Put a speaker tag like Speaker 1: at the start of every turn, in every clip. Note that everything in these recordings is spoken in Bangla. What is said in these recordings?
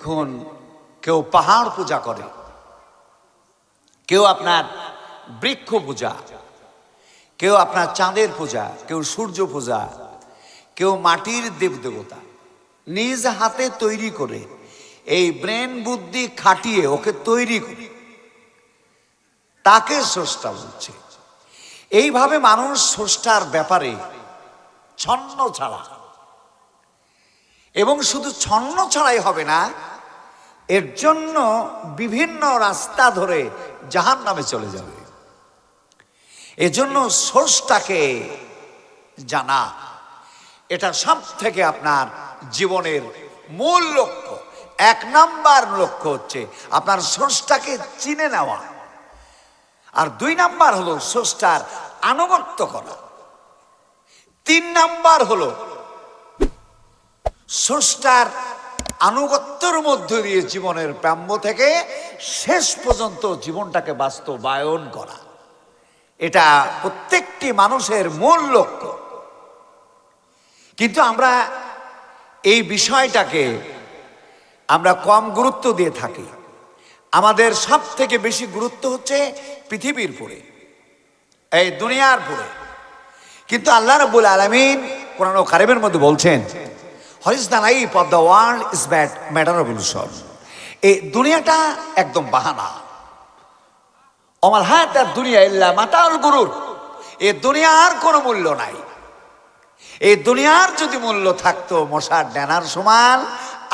Speaker 1: দেখুন, কেউ পাহাড় পূজা করে, কেউ আপনার বৃক্ষ পূজা, কেউ আপনার চাঁদের পূজা, কেউ সূর্য পূজা, কেউ মাটির দেবদেবতা, নিজ হাতে তৈরি করে এই ব্রেন বুদ্ধি খাটিয়ে ওকে তৈরি করে। তাকে স্রষ্টা বলছে। এইভাবে মানুষ স্রষ্টার ব্যাপারে ছন্ন ছাড়া। এবং শুধু ছন্ন ছাড়াই হবে না এর জন্য বিভিন্ন রাস্তা ধরে জাহান নামে চলে যাবে। এজন্য সোর্সটাকে জানা, এটা সব থেকে আপনার জীবনের মূল লক্ষ্য। এক নাম্বার লক্ষ্য হচ্ছে আপনার সোর্সটাকে চিনে নেওয়া। আর দুই নাম্বার হলো সোর্সটার আনুগত্য করা। তিন নাম্বার হলো স্রষ্টার আনুগত্যের মধ্য দিয়ে জীবনের প্রাম্য থেকে শেষ পর্যন্ত জীবনটাকে বাস্তবায়ন করা। এটা প্রত্যেকটি মানুষের মূল লক্ষ্য। কিন্তু আমরা এই বিষয়টাকে আমরা কম গুরুত্ব দিয়ে থাকি। আমাদের সব থেকে বেশি গুরুত্ব হচ্ছে পৃথিবীর পরে এই দুনিয়ার পরে কিন্তু আল্লাহ রব্বুল আলমিন কোরআন কারিমের মধ্যে বলছেন what is the life of the world is but matter illusion এই দুনিয়াটা একদম বাহানা। অমাল হায়াত তার দুনিয়া ইল্লা মাতাল গুরুর। এ দুনিয়ার কোনো মূল্য নাই। এই দুনিয়ার যদি মূল্য থাকতো মশার ডেনার সমান,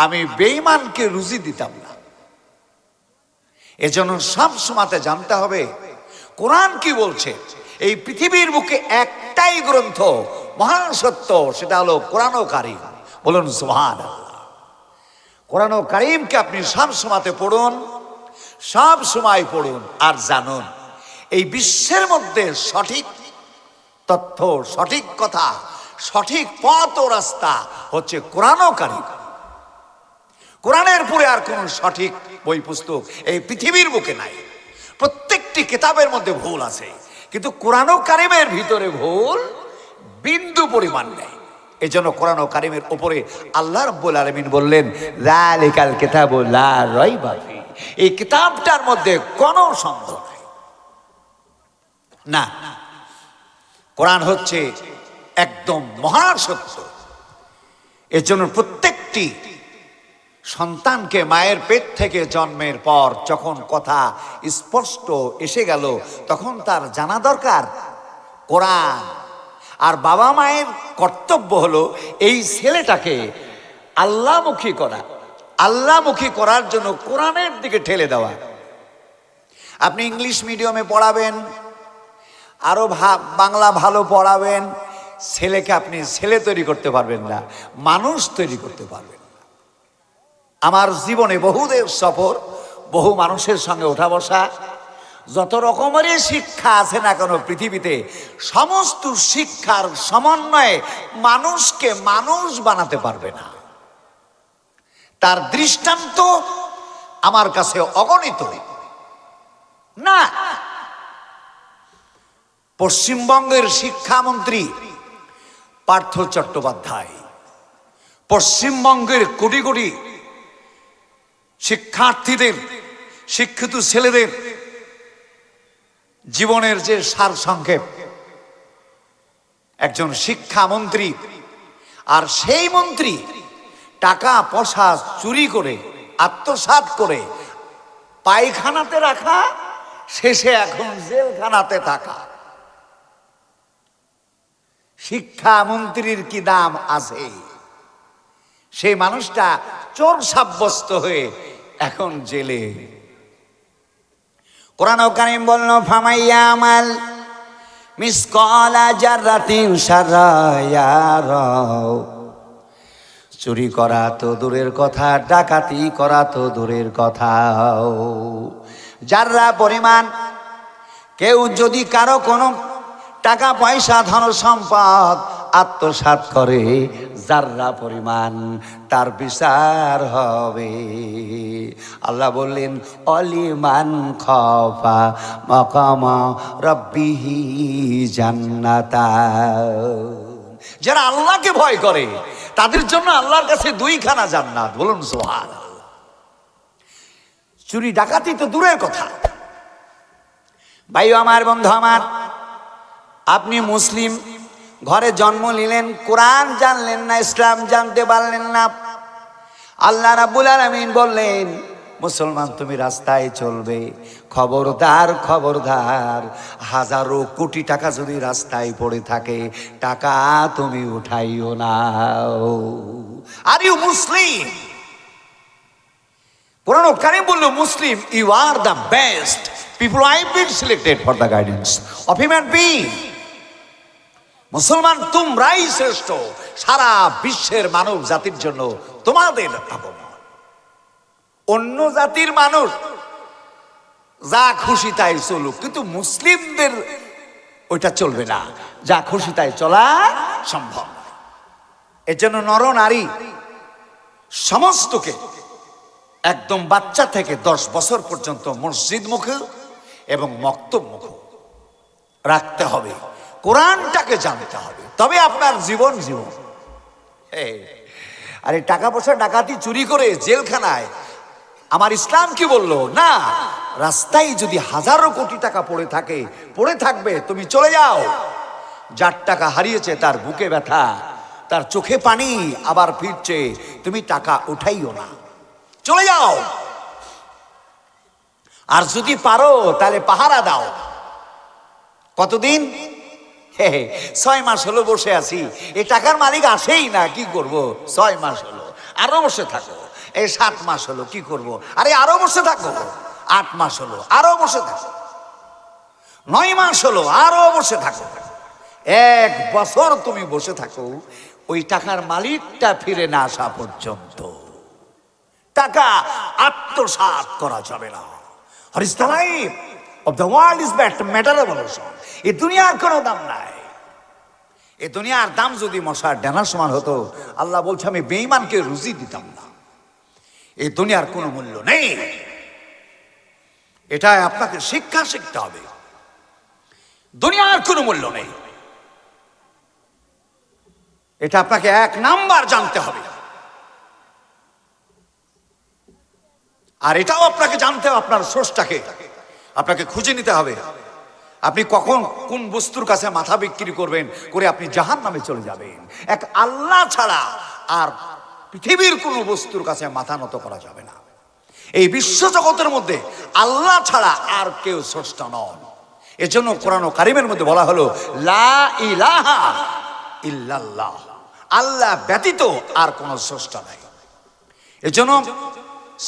Speaker 1: আমি বেইমানকে রুজি দিতাম না। এজন্য সব সময়তে জানতে হবে, কোরআন কি বলছে? এই পৃথিবীর বুকে একটাই গ্রন্থ, মহান সত্য, সেটা হলো কোরআন কারিম। বলুন সুহান কোরআন কারিমকে আপনি সব সময়তে পড়ুন, সব সময় পড়ুন আর জানুন। এই বিশ্বের মধ্যে সঠিক তথ্য, সঠিক কথা, সঠিক পথ ও রাস্তা হচ্ছে কোরআন কারিম। কোরআনের পরে আর কোন সঠিক বই, পুস্তক এই পৃথিবীর বুকে নাই। প্রত্যেকটি কিতাবের মধ্যে ভুল আছে। কিন্তু কোরআন কারিমের ভিতরে ভুল বিন্দু পরিমাণ নেই। এই জন্য কোরআন ও কারিমের ওপরে আল্লাহ রব্বুল আলমিন বললেন লালিকাল কিতাব এই কিতাবটার মধ্যে কোনো সন্দেহ নাই। না, কোরআন হচ্ছে একদম মহান সত্য। এর জন্য প্রত্যেকটি সন্তানকে মায়ের পেট থেকে জন্মের পর যখন কথা স্পষ্ট এসে গেল, তখন তার জানা দরকার। কোরআন আর বাবা মায়ের কর্তব্য হলো এই ছেলেটাকে আল্লাহমুখী করা আল্লাহমুখী করার জন্য কোরআনের দিকে ঠেলে দেওয়া। আপনি ইংলিশ মিডিয়ামে পড়াবেন আরও বাংলা ভালো পড়াবেন, ছেলেকে আপনি ছেলে তৈরি করতে পারবেন না, মানুষ তৈরি করতে পারবেন না। আমার জীবনে বহুদের সফর, বহু মানুষের সঙ্গে ওঠা বসা যত রকমেরই শিক্ষা আছে না কোনো পৃথিবীতে, সমস্ত শিক্ষার সমন্বয়ে মানুষকে মানুষ বানাতে পারবে না। তার দৃষ্টান্ত আমার কাছে অগণিত। না, পশ্চিমবঙ্গের শিক্ষামন্ত্রী পার্থ চট্টোপাধ্যায়, পশ্চিমবঙ্গের কোটি কোটি শিক্ষার্থীদের, শিক্ষিত ছেলেদের জীবনের যে সার সংক্ষেপ একজন শিক্ষামন্ত্রী, আর সেই মন্ত্রী টাকা, পয়সা চুরি করে, আত্মসাৎ করে পায়খানাতে রাখা, শেষে এখন জেলখানাতে থাকা। শিক্ষামন্ত্রীর কি দাম আছে? সেই মানুষটা চোর সাব্যস্ত হয়ে এখন জেলে। কোরআন কারিম বলল, ফামাইয়া আমাল মিস কলা জারাতিন সারায়ারাও চুরি করা তো দূরের কথা, ডাকাতি করা তো দূরের কথা। যাররা পরিমাণ, কেউ যদি কারও কোনো টাকা পয়সা ধন সম্পদ আত্মসাৎ করে যাররা পরিমাণ, তার বিচার হবে। আল্লাহ বললেন, অলিমান খফা মকাম রব্বিহি জান্নাতা যারা আল্লাহকে ভয় করে, তাদের জন্য আল্লাহর কাছে দুইখানা জান্নাত। বলুন সোহান চুরি ডাকাতি তো দূরের কথা। ভাই আমার, বন্ধু আমার, আপনি মুসলিম ঘরে জন্ম নিলেন, কোরআন জানলেন না, ইসলাম জানতে পারলেন না। আল্লাহ রাব্বুল আলামিন বললেন, মুসলমান তুমি রাস্তায় চলবে, খবরদার খবরদার। হাজারো কোটি টাকা যদি রাস্তায় পড়ে থাকে, টাকা তুমি উঠাইও না। আর ইউ মুসলিম কোরআন কারিম বলল Muslim you are the best people I been selected for the guidance of human being মুসলমান, তোমরাই শ্রেষ্ঠ। সারা বিশ্বের মানব জাতির জন্য তোমাদের আপন অন্য জাতির মানুষ যা খুশি তাই চলুক, কিন্তু মুসলিমদের ওইটা চলবে না। যা খুশি তাই চলা সম্ভব। এর জন্য নর, নারী সমস্তকে একদম বাচ্চা থেকে দশ বছর পর্যন্ত মসজিদ মুখে এবং মক্তব মুখে রাখতে হবে। কোরআনটাকে জানতে হবে। তবে আপনার জীবন জীবন। আরে টাকা পয়সা ডাকাতি চুরি করে জেলখানায়, আমার ইসলাম কি বলল? না, রাস্তায় যদি হাজারো কোটি টাকা পড়ে থাকে, পড়ে থাকবে, তুমি চলে যাও। যার টাকা হারিয়েছে তার বুকে ব্যথা, তার চোখে পানি আবার ফিরছে, তুমি টাকা উঠাইও না। চলে যাও। আর যদি পারো, তাহলে পাহারা দাও। কতদিন? ছয় মাস হলো বসে আছি। এই টাকার মালিক আসেই না, কি করব? ছয় মাস হলো। আরও বসে থাকো। এই সাত মাস হলো, কি করব? আরে আরও বসে থাকো। আট মাস হলো, আরও বসে থাকো। নয় মাস হলো, আরও বসে থাকো। এক বছর তুমি বসে থাকো, ওই টাকার মালিকটা ফিরে না আসা পর্যন্ত। টাকা আত্মসাৎ করা যাবে না। Life of the world is but ম্যাটারেবল এই দুনিয়ার কোনো দাম নাই। এ দুনিয়ার দাম যদি মশার ডানার সমান হতো, আল্লাহ বলছে, আমি বেঈমানকে রুজি দিতাম না। এই দুনিয়ার কোনো মূল্য নেই। এটাই আপনাকে শিক্ষা শিখতে হবে। দুনিয়ার কোনো মূল্য নেই। এটা আপনাকে এক নাম্বার জানতে হবে। আর এটাও আপনাকে জানতে হবে, আপনার সোর্সটাকে আপনাকে খুঁজে নিতে হবে। আপনি কখন কোন বস্তুর কাছে মাথা বিক্রি করবেন করে আপনি জাহান নামে চলে যাবেন। এক আল্লাহ ছাড়া আর পৃথিবীর কোনো বস্তুর কাছে মাথা নত করা যাবে না। এই বিশ্ব জগতের মধ্যে আল্লাহ ছাড়া আর কেউ স্রষ্টা নন। এজন্য কোরআন কারিমের মধ্যে বলা হলো, লা আল্লাহ ব্যতীত আর কোনো স্রষ্টা নাই। এজন্য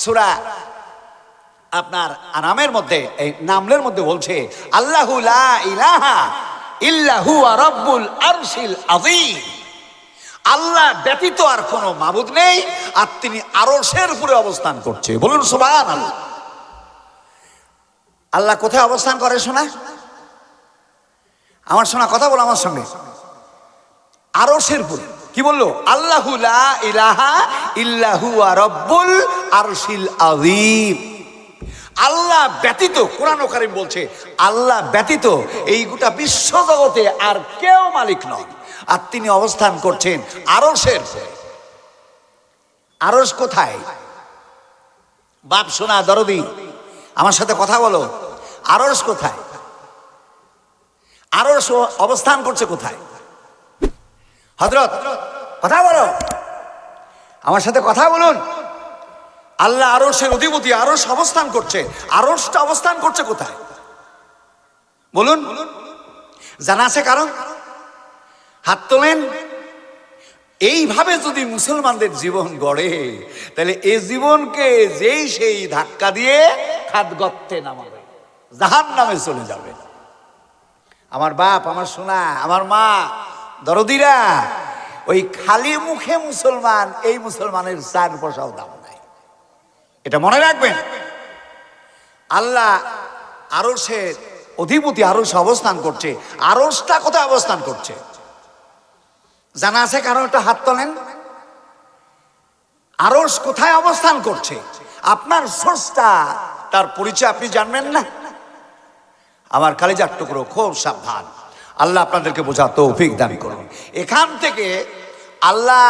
Speaker 1: সুরা আপনার আরামের মধ্যে, এই নামলের মধ্যে বলছে, আল্লাহু লা ইলাহা ইল্লাহু রব্বুল আরশিল আযীম। আল্লাহ ব্যতীত আর কোনো মাবুদ নেই, আর তিনি আরশের উপরে অবস্থান করছে। বলুন, সুবহানাল্লাহ। আল্লাহ কোথায় অবস্থান করে, শোনা? আমার শোনা কথা বলো আমার সঙ্গে। আরশের উপরে। কি বলল? আল্লাহু লা ইলাহা ইল্লাহু রব্বুল আরশিল আযীম। আল্লাহ ব্যতীত, কোরআন কারিম বলছে, আল্লাহ ব্যতীত এই গোটা বিশ্ব জগতে আর কেউ মালিক নন আর তিনি অবস্থান করছেন আরসের। আরশ কোথায়? বাপ, শোনা, দরদি, আমার সাথে কথা বলো। আরশ কোথায়? আরস অবস্থান করছে কোথায়? হজরত কথা বলো। আমার সাথে কথা বলুন। আল্লাহ আরসের অধিপতি আরস অবস্থান করছে। আরসটা অবস্থান করছে কোথায়? বলুন। জানা আছে কারণ? হাত তোলেন। এইভাবে যদি মুসলমানদের জীবন গড়ে, তাহলে এ জীবনকে যেই সেই ধাক্কা দিয়ে খাদ গর্তে নামাবে। জাহান নামে চলে যাবে। আমার বাপ, আমার সোনা, আমার মা, দরদিরা, ওই খালি মুখে মুসলমান, এই মুসলমানের চার পয়সাও দাম। এটা মনে রাখবেন। আল্লাহ আরসের অধিপতি আরস অবস্থান করছে। আরসটা কোথায় অবস্থান করছে? জানা আছে কারণ একটা হাত তোলেন? আরস কোথায় অবস্থান করছে? আপনার সোর্সটা তার পরিচয় আপনি জানবেন না? আমার কালিজার টুকরো খুব সাবধান। আল্লাহ আপনাদেরকে বোঝা তৌফিক দাবি করুন। এখান থেকে আল্লাহ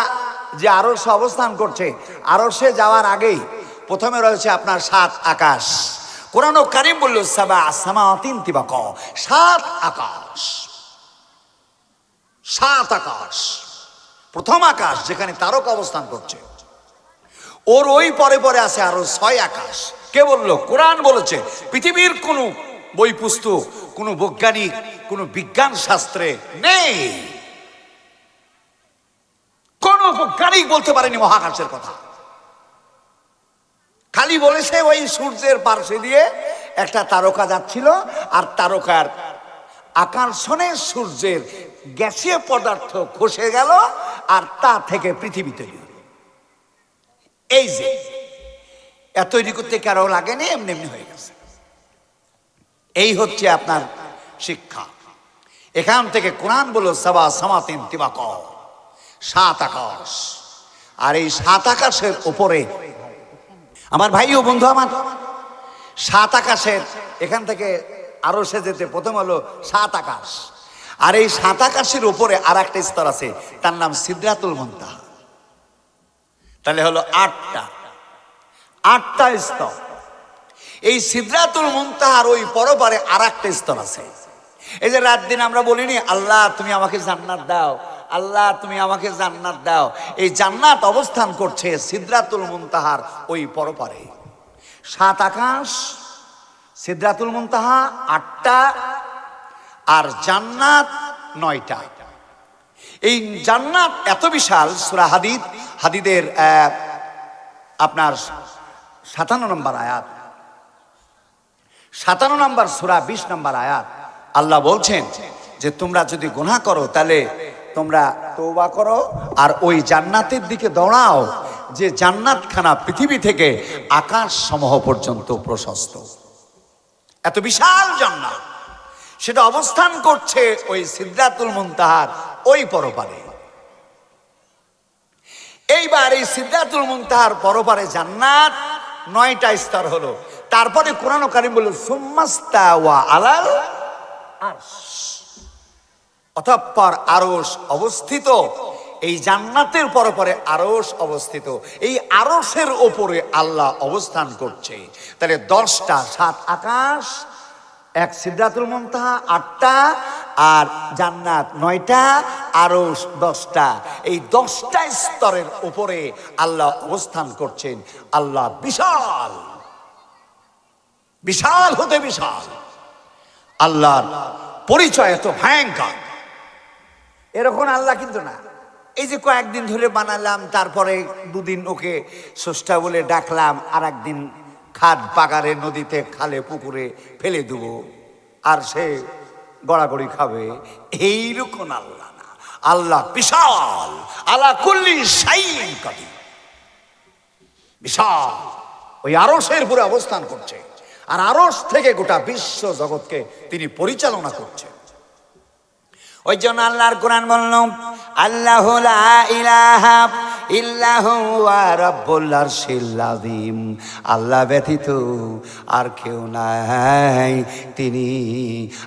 Speaker 1: যে আরসে অবস্থান করছে আরসে যাওয়ার আগেই প্রথমে রয়েছে আপনার সাত আকাশ। কোরআন কারিম বলল সাবা সামা তিন তিবাক। সাত আকাশ। সাত আকাশ। প্রথম আকাশ যেখানে তারক অবস্থান করছে। ওর ওই পরে পরে আছে আরও ছয় আকাশ। কে বলল? কোরআন বলেছে, পৃথিবীর কোনো বই পুস্তক কোনো বৈজ্ঞানিক, কোনো বিজ্ঞান শাস্ত্রে নেই। কোন বৈজ্ঞানিক বলতে পারেনি মহাকাশের কথা। খালি বলেছে ওই সূর্যের পার্শ্বে দিয়ে একটা তারকা যাচ্ছিল, আর তারকার আকর্ষণে সূর্যের গ্যাসীয় পদার্থ খসে গেল, আর তা থেকে পৃথিবী তৈরি। এই যে এত তৈরি করতে কারও লাগেনি? এমনি এমনি হয়ে গেছে। এই হচ্ছে আপনার শিক্ষা। এখান থেকে কোরআন বলো, সাবা সামাতিন তিবাক সাত আকাশ। আর এই সাত আকাশের উপরে আমার ভাই ও বন্ধু আমার। সাত আকাশের, এখান থেকে আরও সে যেতে প্রথম হলো সাত আকাশ। আর এই সাত আকাশের উপরে আর একটা স্তর আছে, তার নাম সিদ্ধাতুল মন্তা তাহলে হলো আটটা। আটটা স্তর। এই সিদ্ধাতুল মুনতাহার ওই পরপারে আর একটা স্তর আছে। এই যে রাত দিন আমরা বলিনি, আল্লাহ তুমি আমাকে জান্নাত দাও। আল্লাহ, তুমি আমাকে জান্নাত দাও। এই জান্নাত অবস্থান করছে সিদ্ধাতুল মুনতাহার ওই পরপারে। সাত আকাশ সিদ্ধাতুল মুনতাহা আটটা, আর জান্নাত নয়টা। এই জান্নাত এত বিশাল, সুরা হাদিদ, হাদিদের আপনার সাতান্ন নম্বর আয়াত। সাতান্ন নম্বর সুরা, বিশ নম্বর আয়াত। আল্লাহ বলছেন যে, তোমরা যদি গুনাহ করো, তাহলে তোমরা তৌবা করো আর ওই জান্নাতের দিকে দৌড়াও, যে জান্নাতখানা পৃথিবী থেকে আকাশ সমূহ পর্যন্ত প্রশস্ত। এত বিশাল জান্নাত। সেটা অবস্থান করছে ওই সিদ্ধাতুল মুনতাহার ওই পরপারে। এইবার এই সিদ্ধাতুল মুনতাহার পরপারে জান্নাত নয়টা স্তর হলো। তারপরে কোরআন কারিম বলল সুম্মাস্তা ওয়া আলাল আরশ। অতঃপর আরস অবস্থিত। এই জান্নাতের পরপরে আরস অবস্থিত। এই আরসের ওপরে আল্লাহ অবস্থান করছে। তাহলে দশটা, সাত, আকাশ, এক সিদ্ধাতুল মন্তাহা, আটটা, আর জান্নাত নয়টা আরও দশটা। এই দশটা স্তরের উপরে আল্লাহ অবস্থান করছেন। আল্লাহ বিশাল। বিশাল হতে বিশাল। আল্লাহর পরিচয় এত ভয়ঙ্কর। এরকম আল্লাহ কিন্তু না। এই যে কয়েকদিন ধরে বানালাম, তারপরে দুদিন ওকে স্রষ্টা বলে ডাকলাম আর একদিন খাদ পাগারে নদীতে খালে পুকুরে ফেলে দেব, আর সে গড়াগড়ি খাবে। এইরকম আল্লাহ না। আল্লাহ বিশাল আল্লাহ কুল্লি সাইন বিশাল। ওই আরসের পুরো অবস্থান করছে, আর আরস থেকে গোটা বিশ্ব জগৎকে তিনি পরিচালনা করছেন। ওই জন্য আল্লাহর কোরআন বলল, আল্লাহ ইলাহা ইল্লাহু ওয়া রাব্বুল আরশিল আযীম। আল্লাহ ব্যতীত আর কেউ নাই, তিনি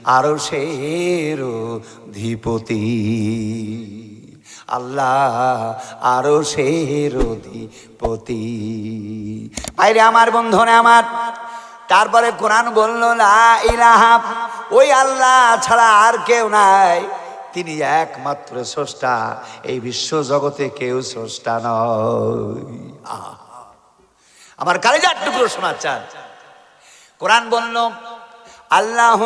Speaker 1: আরও আরশের অধিপতি। আল্লাহ আরও শের অধিপতি। বাইরে আমার বন্ধনে আমার, তারপরে কোরআন বলল, লা ইলাহা, ওই আল্লাহ ছাড়া আর কেউ নাই। তিনি একমাত্র স্রষ্টা। এই বিশ্ব জগতে কেউ স্রষ্টা নয়। আমার কালেজার টুকরো শোনাচ্ছেন। কোরআন বলল, আল্লাহ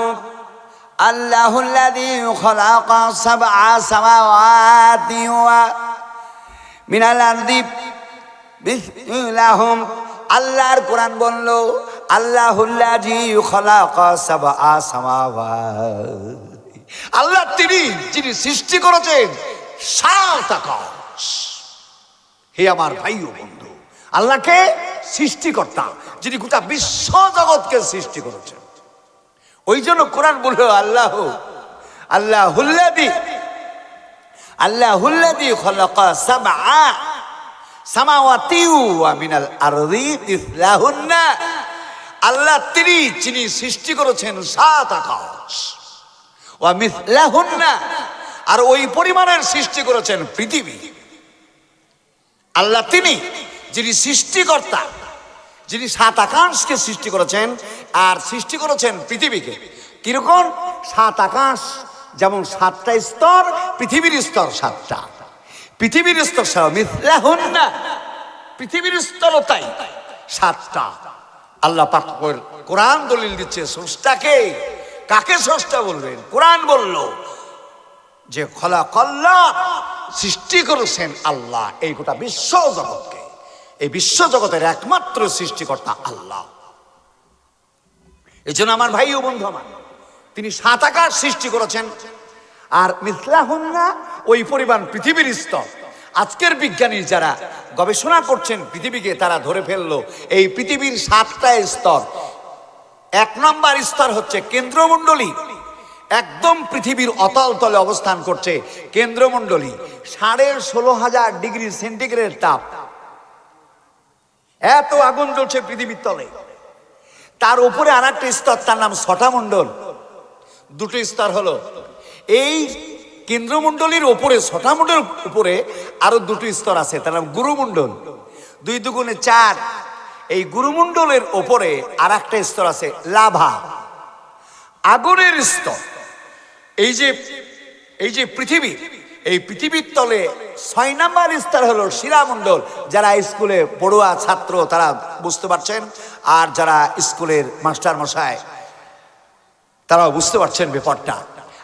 Speaker 1: ওয়া মিনাল আল্লাহর কোরআন বলল, আল্লাহুল্লাযী খালাকা আল্লাহ তিনি যিনি সৃষ্টি করেছেন সাত আকাশ হে আমার ভাই ও বন্ধু, আল্লাহকে সৃষ্টিকর্তা, যিনি গোটা বিশ্ব জগৎকে সৃষ্টি করেছেন। ওই জন্য কোরআন বলল আল্লাহ আল্লাহ হুল্লাদি আল্লাহ হুল্লাদি খলাকা সামআ, সামাওয়াতি ওয়া মিনাল আরদি মিসলাহুন্না। আল্লাহ তিনি, যিনি সৃষ্টি করেছেন সাত আকাশ আর ওই পরিমাণের সৃষ্টি করেছেন পৃথিবী। আল্লাহ তিনি যিনি সৃষ্টিকর্তা, যিনি সাত আকাশকে সৃষ্টি করেছেন আর সৃষ্টি করেছেন পৃথিবীকে। কীরকম? সাত আকাশ, যেমন সাতটা স্তর, পৃথিবীর স্তর সাতটা। পৃথিবীর স্তর পৃথিবীর স্তরও তাই, সাতটা। আল্লাহ পাক কোরআন দলিল দিচ্ছে স্রষ্টাকে কাকে স্রষ্টা বলবেন? কোরআন বলল যে খলা কল্লা সৃষ্টি করেছেন আল্লাহ, এই গোটা বিশ্ব জগৎকে। এই বিশ্ব জগতের একমাত্র সৃষ্টিকর্তা আল্লাহ। এই জন্য আমার ভাই ও বন্ধু আমার, তিনি সাত আকার সৃষ্টি করেছেন। আর মিথলা মিথলাহুন্না ওই পরিমাণ পৃথিবীর স্তর। আজকের বিজ্ঞানী যারা গবেষণা করছেন পৃথিবীকে, তারা ধরে ফেলল, এই পৃথিবীর সাতটা স্তর। এক নম্বর স্তর হচ্ছে কেন্দ্রমণ্ডলী। একদম পৃথিবীর অতল তলে অবস্থান করছে কেন্দ্রমণ্ডলী। সাড়ে ষোলো হাজার ডিগ্রি সেন্টিগ্রেড তাপ। এত আগুন জ্বলছে পৃথিবীর তলে। তার উপরে আর একটা স্তর, তার নাম ছটা মণ্ডল দুটো স্তর হলো, এই কেন্দ্রমণ্ডলীর উপরে ছটা মণ্ডল উপরে আরও দুটো স্তর আছে, তার নাম গুরুমণ্ডল। দুই দুগুণে চার এই গুরুমণ্ডলের ওপরে আর একটা স্তর আছে, লাভা। আগুনের স্তর। এই যে এই যে পৃথিবী, এই পৃথিবীর তলে ছয় নাম্বার স্তর হলো শিরামণ্ডল যারা স্কুলে পড়ুয়া ছাত্র তারা বুঝতে পারছেন, আর যারা স্কুলের মাস্টার মশাই, তারাও বুঝতে পারছেন ব্যাপারটা।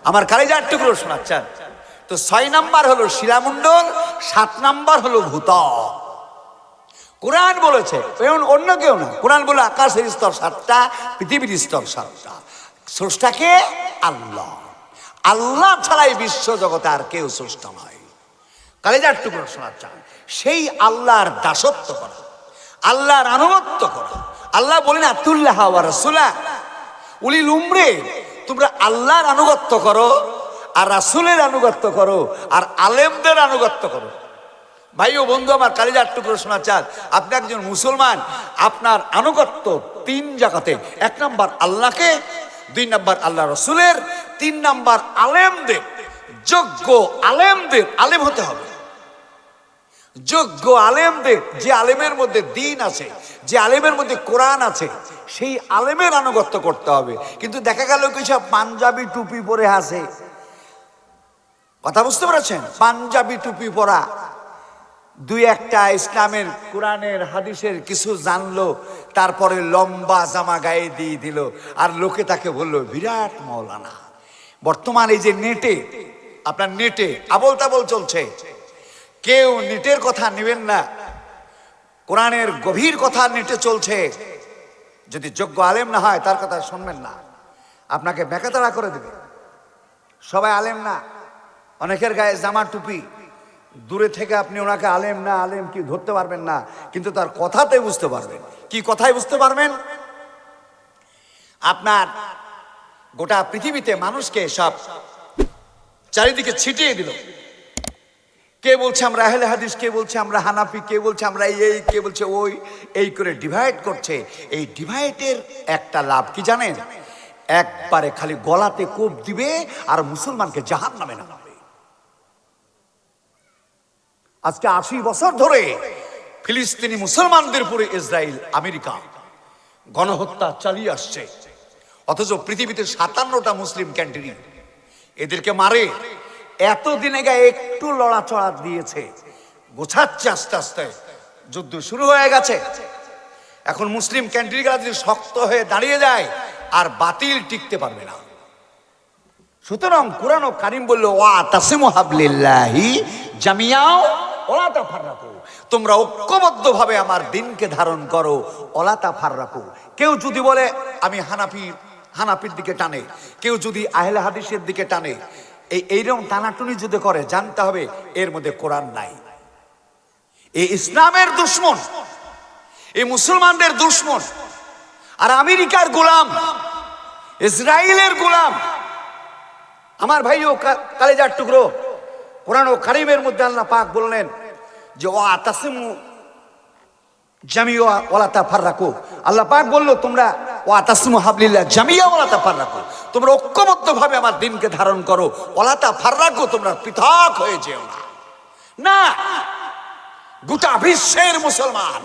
Speaker 1: আমার কালেজার টুকরো শোনাচ্ছেন। তো ছয় নাম্বার হলো শিলামণ্ডল, সাত নাম্বার হলো ভূত। কোরআন বলেছে, এমন অন্য কেউ না কোরআন বলে আকাশের স্তর সাতটা, পৃথিবীর স্তর সাতটা। স্রষ্টাকে আল্লাহ। আল্লাহ ছাড়াই বিশ্ব জগতে আর কেউ স্রষ্টা নয়। কালেজার টুকরো শোনাচ্ছেন সেই আল্লাহর দাসত্ব করা, আল্লাহর আনুগত্য করা। আল্লাহ বলেন, আতুল্লাহ রসুলা। উলিল উমরে, তোমরা আল্লাহর আনুগত্য করো, আর রাসুলের আনুগত্য করো, আর আলেমদের আনুগত্য করো। ভাই ও বন্ধু, আমার কালিজার টুকরো শোনা চান আপনি একজন মুসলমান, আপনার আনুগত্য তিন জায়গাতে এক নাম্বার আল্লাহকে, দুই নাম্বার আল্লাহ রসুলের, তিন নাম্বার আলেমদের। যোগ্য আলেমদের আলেম হতে হবে। যোগ্য আলেমদের, যে আলেমের মধ্যে দিন আছে, যে আলেমের মধ্যে কোরআন আছে, সেই আলেমের আনুগত্য করতে হবে। কিন্তু দেখা গেল কিছু পাঞ্জাবি টুপি পরে আছে। কথা বুঝতে পেরেছেন? পাঞ্জাবি টুপি পরা। দুই একটা ইসলামের কোরআনের, হাদিসের কিছু জানলো, তারপরে লম্বা জামা গায়ে দিয়ে দিল, আর লোকে তাকে বলল, বিরাট মৌলানা, বর্তমান এই যে নেটে, আপনার নেটে আবল তাবল চলছে। কেউ নেটের কথা নেবেন না, কোরআনের গভীর কথা নেটে চলছে। যদি যোগ্য আলেম না হয়, তার কথা শুনবেন না। আপনাকে বেকাতারা করে দেবে। সবাই আলেম না, অনেকের গায়ে জামা টুপি দূরে থেকে আপনি ওনাকে আলেম না, আলেম কি ধরতে পারবেন না, কিন্তু তার কথাতে বুঝতে পারবেন। কি কথায় বুঝতে পারবেন? আপনার গোটা পৃথিবীতে মানুষকে সব চারিদিকে ছিটিয়ে দিল। কে বলছে আমরা আহলে হাদিস, কে বলছে আমরা হানাফি, কে বলছে আমরা এই কে বলছে ওই, এই করে ডিভাইড করছে। এই ডিভাইডের একটা লাভ কি জানেন? একবারে খালি গলাতে কোপ দিবে আর মুসলমানকে জাহান নামে নামাবে। আজকে আশি বছর ধরে ফিলিস্তিনি মুসলমানদের উপরে ইসরায়েল, আমেরিকা গণহত্যা চালিয়ে আসছে। অথচ পৃথিবীতে সাতান্নটা মুসলিম ক্যান্টিনি। এদেরকে মারে, এতদিনে গায়ে একটু লড়াচড়া দিয়েছে। গোছাচ্ছে আস্তে আস্তে। যুদ্ধ শুরু হয়ে গেছে। এখন মুসলিম ক্যান্টিনগুলো যদি শক্ত হয়ে দাঁড়িয়ে যায়, আর বাতিল টিকতে পারবে না। সুতরাং কোরআন কারিম বলল, ওয়া তাসিমু হাবলিল্লাহি জামিয়াও ওলা তাফাররাকু তোমরা ঐক্যবদ্ধভাবে আমার দিনকে ধারণ করো ওলা তাফাররাকু কেউ যদি বলে, আমি হানাফি, হানাফির দিকে টানে। কেউ যদি আহলে হাদিসের দিকে টানে। এই, এইরকম টানাটুনি যদি করে, জানতে হবে এর মধ্যে কোরআন নাই। এই ইসলামের দুশ্মন এই মুসলমানদের দুশ্মন, আর আমেরিকার গোলাম ইসরায়েলের গোলাম। আমার ভাইও কালেজার টুকরো। কোরআন ও কারিমের মধ্যে আল্লাহ পাক বললেন যে ও আতাসিমু জামিয়া ওয়ালা তাফাররাকু। আল্লাহ পাক বলল, তোমরা ও আতাসিমু হাবলিল্লাহ জামিয়া ওয়ালা তাফাররাকু। তোমরা ঐক্যবদ্ধভাবে আমার দিনকে ধারণ করো। ওলাতা ফার রাখো তোমরা পৃথক হয়ে যেও না। না, গোটা বিশ্বের মুসলমান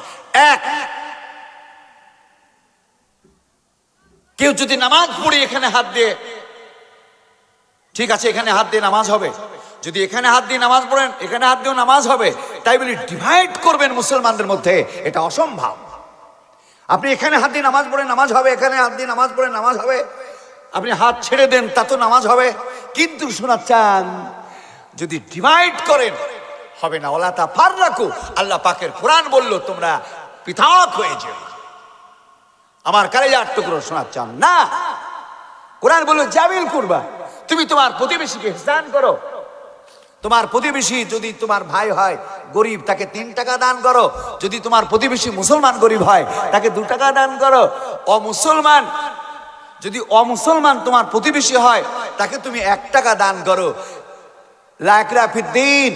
Speaker 1: এক। কেউ যদি নামাজ পড়ে এখানে হাত দিয়ে, ঠিক আছে, এখানে হাত দিয়ে নামাজ হবে। যদি এখানে হাত দিয়ে নামাজ পড়েন, এখানে হাত দিয়েও নামাজ হবে। তাই বলি ডিভাইড করবেন মুসলমানদের মধ্যে, এটা অসম্ভব। আপনি এখানে হাত দিয়ে নামাজ পড়ে নামাজ হবে। এখানে হাত দিয়ে নামাজ পড়ে নামাজ হবে। আপনি হাত ছেড়ে দেন, তা তো নামাজ হবে। কিন্তু শোনা চান যদি ডিভাইড করেন, হবে না। ওলা তা ফার রাখো আল্লাহ পাকের কোরআন বলল, তোমরা পৃথক হয়ে যেও। আমার কালেজার টুকরো শোনার চান না। কোরআন বলল, জামিল করবা। তুমি তোমার প্রতিবেশীকে দান করো। তোমার প্রতিবেশী যদি তোমার ভাই হয়, গরিব, তাকে তিন টাকা দান করো। যদি তোমার প্রতিবেশী মুসলমান, গরিব হয়, তাকে দু টাকা দান করো। অমুসলমান, যদি অমুসলমান তোমার প্রতিবেশী হয়, তাকে তুমি এক টাকা দান করো। লাকরাফিদ্দিন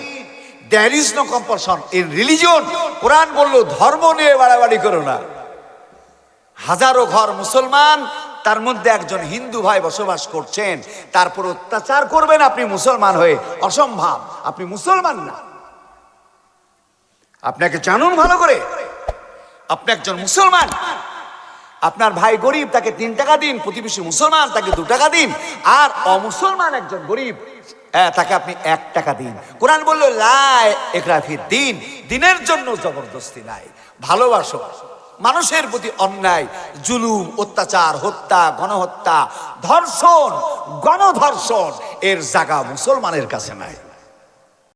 Speaker 1: there is no compulsion in religion কোরআন বলল, ধর্ম নিয়ে বাড়াবাড়ি করো না। হাজারো ঘর মুসলমান তার মধ্যে একজন হিন্দু ভাই বসবাস করছেন তারপর অত্যাচার করবেন আপনি মুসলমান হয়ে। অসম্ভব আপনি মুসলমান না। আপনাকে জানুন ভালো করে। আপনি একজন মুসলমান। আপনার ভাই গরিব তাকে তিন টাকা দিন। প্রতিবেশী মুসলমান তাকে দু টাকা দিন। আর অমুসলমান একজন গরিব হ্যাঁ, তাকে আপনি এক টাকা দিন। কোরআন বলল লাই একরাফি দিন। দিনের জন্য জবরদস্তি নাই। ভালোবাসো। মানুষের প্রতি অন্যায় জুলুম অত্যাচার হত্যা গণহত্যা ধর্ষণ গণধর্ষণ এর জায়গা মুসলমানের কাছে নাই।